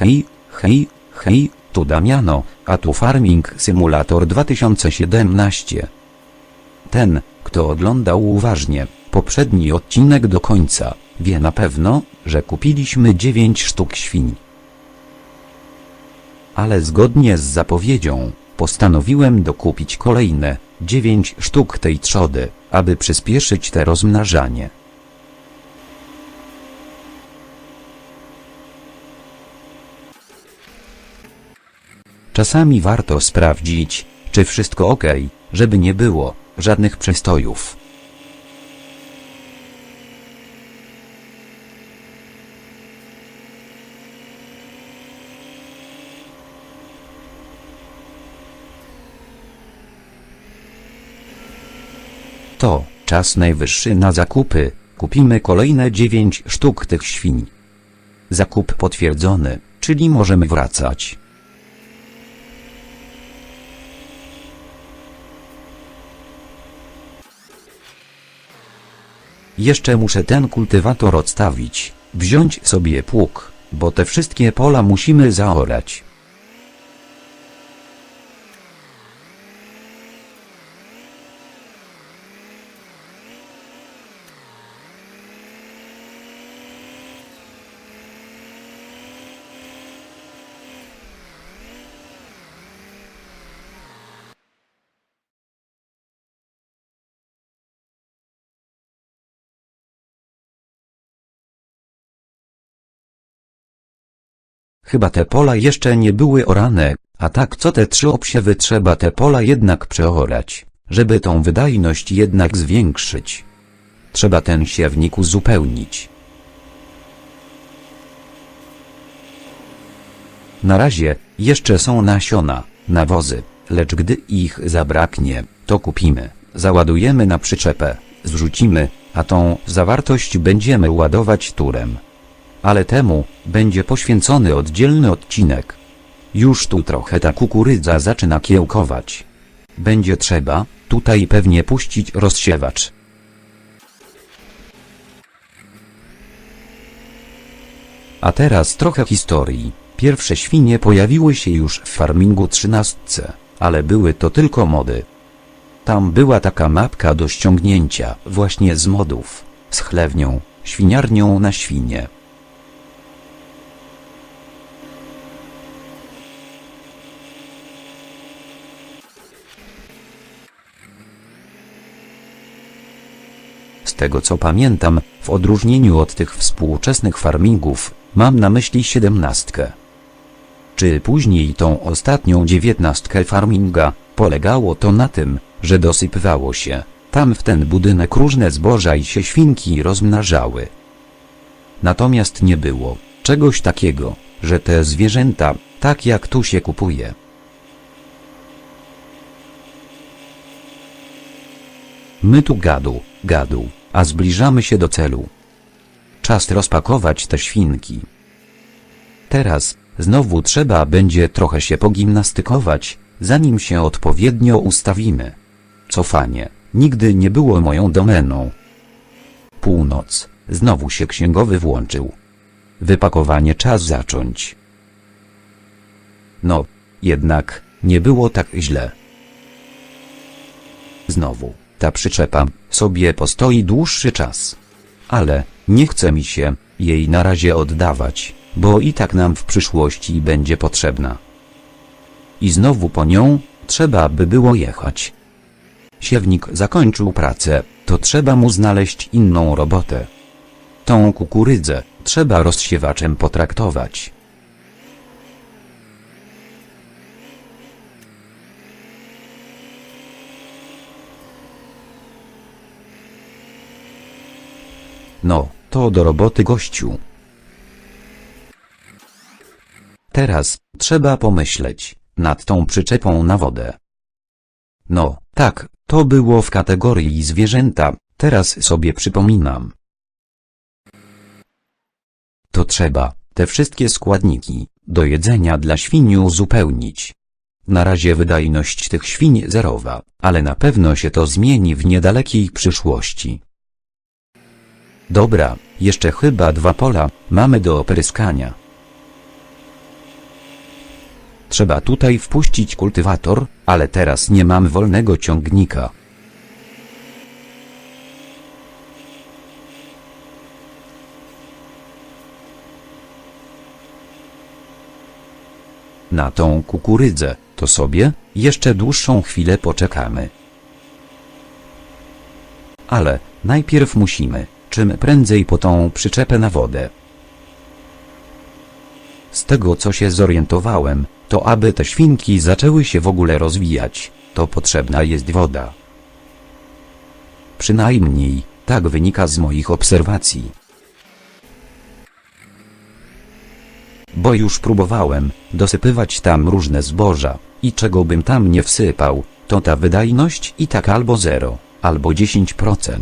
Hej, hej, hej, tu Damiano, a tu Farming Simulator 2017. Ten, kto oglądał uważnie poprzedni odcinek do końca, wie na pewno, że kupiliśmy 9 sztuk świń. Ale zgodnie z zapowiedzią, postanowiłem dokupić kolejne 9 sztuk tej trzody, aby przyspieszyć te rozmnażanie. Czasami warto sprawdzić, czy wszystko ok, żeby nie było żadnych przestojów. To czas najwyższy na zakupy. Kupimy kolejne 9 sztuk tych świń. Zakup potwierdzony, czyli możemy wracać. Jeszcze muszę ten kultywator odstawić, wziąć sobie pług, bo te wszystkie pola musimy zaorać. Chyba te pola jeszcze nie były orane, a tak co te trzy obsiewy trzeba te pola jednak przeorać, żeby tą wydajność jednak zwiększyć. Trzeba ten siewnik uzupełnić. Na razie, jeszcze są nasiona, nawozy, lecz gdy ich zabraknie, to kupimy, załadujemy na przyczepę, zrzucimy, a tą zawartość będziemy ładować turem ale temu będzie poświęcony oddzielny odcinek. Już tu trochę ta kukurydza zaczyna kiełkować. Będzie trzeba tutaj pewnie puścić rozsiewacz. A teraz trochę historii. Pierwsze świnie pojawiły się już w farmingu 13, ale były to tylko mody. Tam była taka mapka do ściągnięcia właśnie z modów, z chlewnią, świniarnią na świnie. Tego co pamiętam, w odróżnieniu od tych współczesnych farmingów, mam na myśli siedemnastkę. Czy później tą ostatnią dziewiętnastkę farminga, polegało to na tym, że dosypywało się, tam w ten budynek różne zboża i się świnki rozmnażały. Natomiast nie było czegoś takiego, że te zwierzęta, tak jak tu się kupuje, My tu gadu, gadu, a zbliżamy się do celu. Czas rozpakować te świnki. Teraz, znowu trzeba będzie trochę się pogimnastykować, zanim się odpowiednio ustawimy. Cofanie, nigdy nie było moją domeną. Północ, znowu się księgowy włączył. Wypakowanie czas zacząć. No, jednak, nie było tak źle. Znowu, ta przyczepa sobie postoi dłuższy czas. Ale, nie chce mi się jej na razie oddawać, bo i tak nam w przyszłości będzie potrzebna. I znowu po nią, trzeba by było jechać. Siewnik zakończył pracę, to trzeba mu znaleźć inną robotę. Tą kukurydzę, trzeba rozsiewaczem potraktować. No, to do roboty gościu. Teraz, trzeba pomyśleć, nad tą przyczepą na wodę. No, tak, to było w kategorii zwierzęta, teraz sobie przypominam. To trzeba, te wszystkie składniki, do jedzenia dla świni uzupełnić. Na razie wydajność tych świń zerowa, ale na pewno się to zmieni w niedalekiej przyszłości. Dobra, jeszcze chyba dwa pola mamy do opryskania. Trzeba tutaj wpuścić kultywator, ale teraz nie mam wolnego ciągnika. Na tą kukurydzę, to sobie, jeszcze dłuższą chwilę poczekamy. Ale, najpierw musimy, czym prędzej po tą przyczepę na wodę. Z tego co się zorientowałem, to aby te świnki zaczęły się w ogóle rozwijać, to potrzebna jest woda. Przynajmniej, tak wynika z moich obserwacji. Bo już próbowałem dosypywać tam różne zboża i czego bym tam nie wsypał, to ta wydajność i tak albo 0, albo 10%.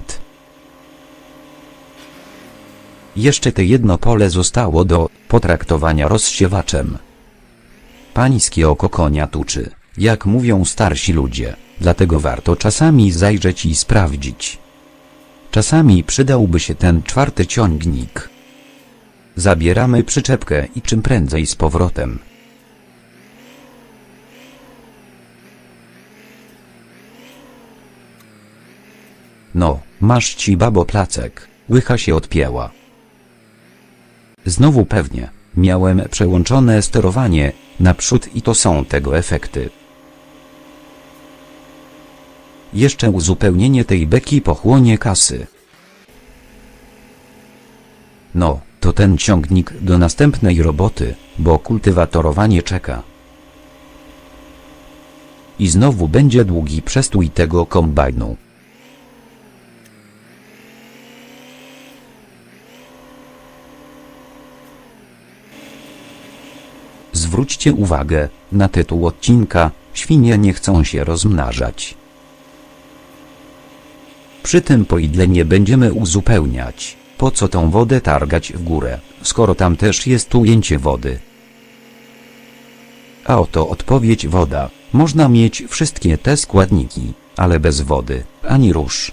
Jeszcze te jedno pole zostało do potraktowania rozsiewaczem. Pańskie oko konia tuczy, jak mówią starsi ludzie, dlatego warto czasami zajrzeć i sprawdzić. Czasami przydałby się ten czwarty ciągnik. Zabieramy przyczepkę i czym prędzej z powrotem. No, masz ci babo placek, łycha się odpięła. Znowu pewnie, miałem przełączone sterowanie, naprzód i to są tego efekty. Jeszcze uzupełnienie tej beki pochłonie kasy. No, to ten ciągnik do następnej roboty, bo kultywatorowanie czeka. I znowu będzie długi przestój tego kombajnu. Zwróćcie uwagę na tytuł odcinka Świnie nie chcą się rozmnażać. Przy tym po ile nie będziemy uzupełniać, po co tą wodę targać w górę, skoro tam też jest ujęcie wody. A oto odpowiedź woda. Można mieć wszystkie te składniki, ale bez wody, ani rusz.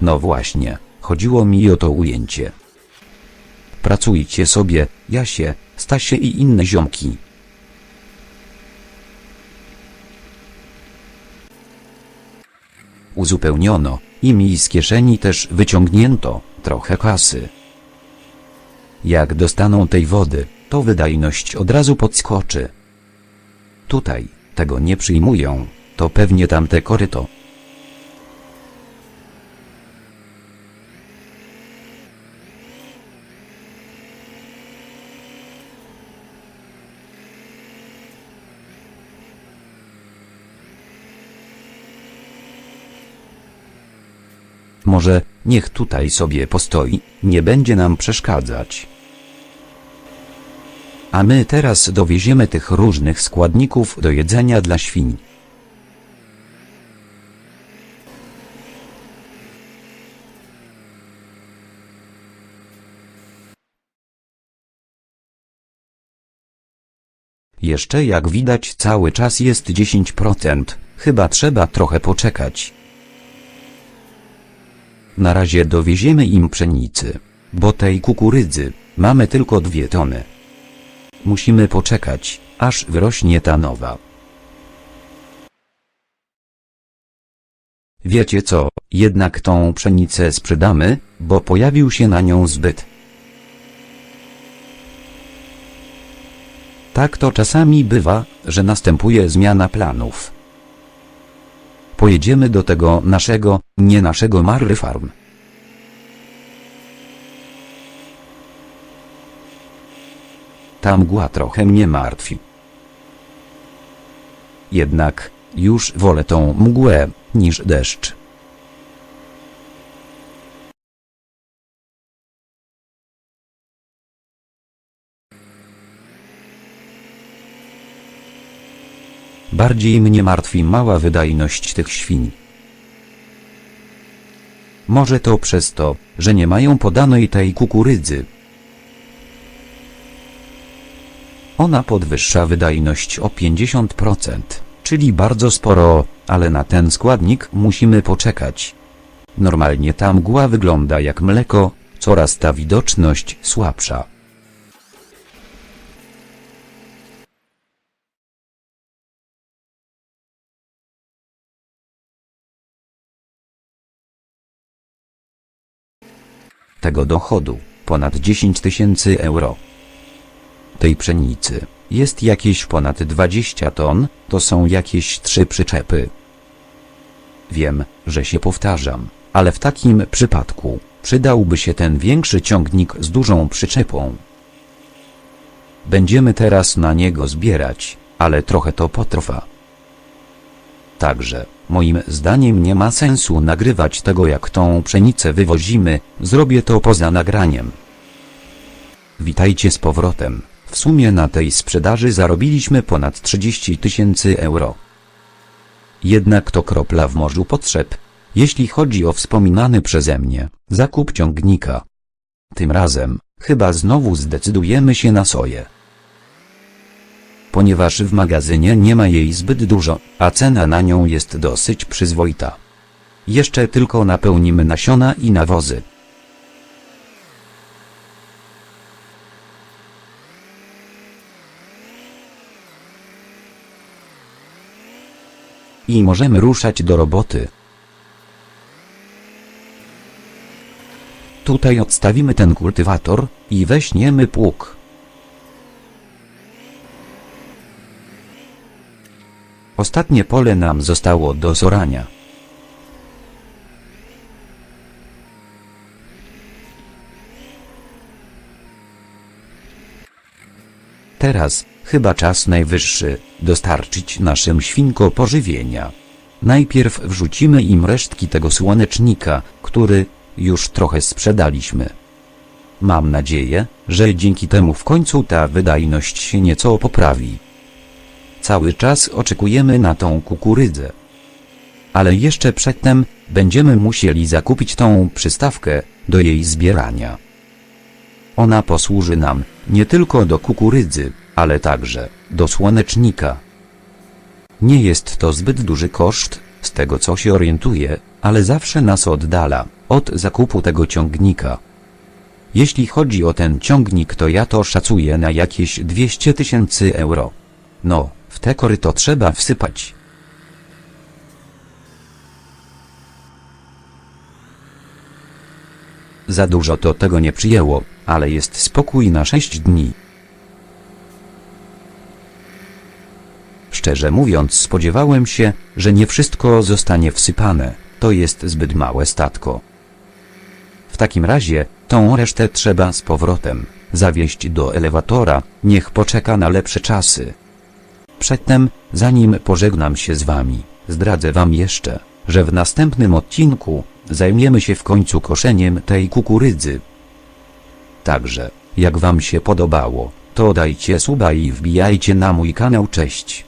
No właśnie, chodziło mi o to ujęcie. Pracujcie sobie, Jasie, Stasie i inne ziomki. Uzupełniono, i mi z kieszeni też wyciągnięto trochę kasy. Jak dostaną tej wody, to wydajność od razu podskoczy. Tutaj tego nie przyjmują, to pewnie tamte koryto. Może niech tutaj sobie postoi, nie będzie nam przeszkadzać. A my teraz dowieziemy tych różnych składników do jedzenia dla świń. Jeszcze jak widać cały czas jest 10%, chyba trzeba trochę poczekać. Na razie dowieziemy im pszenicy, bo tej kukurydzy mamy tylko dwie tony. Musimy poczekać, aż wyrośnie ta nowa. Wiecie co, jednak tą pszenicę sprzedamy, bo pojawił się na nią zbyt. Tak to czasami bywa, że następuje zmiana planów. Pojedziemy do tego naszego, nie naszego Marry Farm. Ta mgła trochę mnie martwi. Jednak, już wolę tą mgłę, niż deszcz. Bardziej mnie martwi mała wydajność tych świń. Może to przez to, że nie mają podanej tej kukurydzy. Ona podwyższa wydajność o 50%, czyli bardzo sporo, ale na ten składnik musimy poczekać. Normalnie ta mgła wygląda jak mleko, coraz ta widoczność słabsza. Tego dochodu, ponad 10 tysięcy euro. Tej pszenicy jest jakieś ponad 20 ton, to są jakieś trzy przyczepy. Wiem, że się powtarzam, ale w takim przypadku przydałby się ten większy ciągnik z dużą przyczepą. Będziemy teraz na niego zbierać, ale trochę to potrwa. Także, moim zdaniem nie ma sensu nagrywać tego jak tą pszenicę wywozimy, zrobię to poza nagraniem. Witajcie z powrotem. W sumie na tej sprzedaży zarobiliśmy ponad 30 tysięcy euro. Jednak to kropla w morzu potrzeb, jeśli chodzi o wspominany przeze mnie zakup ciągnika. Tym razem, chyba znowu zdecydujemy się na soję. Ponieważ w magazynie nie ma jej zbyt dużo, a cena na nią jest dosyć przyzwoita. Jeszcze tylko napełnimy nasiona i nawozy. I możemy ruszać do roboty. Tutaj odstawimy ten kultywator i weźmiemy pług. Ostatnie pole nam zostało do zorania. Teraz, chyba czas najwyższy, dostarczyć naszym świnko pożywienia. Najpierw wrzucimy im resztki tego słonecznika, który już trochę sprzedaliśmy. Mam nadzieję, że dzięki temu w końcu ta wydajność się nieco poprawi. Cały czas oczekujemy na tą kukurydzę. Ale jeszcze przedtem będziemy musieli zakupić tą przystawkę do jej zbierania. Ona posłuży nam nie tylko do kukurydzy, ale także do słonecznika. Nie jest to zbyt duży koszt, z tego co się orientuję, ale zawsze nas oddala od zakupu tego ciągnika. Jeśli chodzi o ten ciągnik, to ja to szacuję na jakieś 200 tysięcy euro. No, w te koryto trzeba wsypać. Za dużo to tego nie przyjęło, ale jest spokój na 6 dni. Szczerze mówiąc spodziewałem się, że nie wszystko zostanie wsypane, to jest zbyt małe statko. W takim razie, tą resztę trzeba z powrotem zawieźć do elewatora, niech poczeka na lepsze czasy. Przedtem, zanim pożegnam się z wami, zdradzę wam jeszcze, że w następnym odcinku zajmiemy się w końcu koszeniem tej kukurydzy. Także, jak wam się podobało, to dajcie suba i wbijajcie na mój kanał cześć.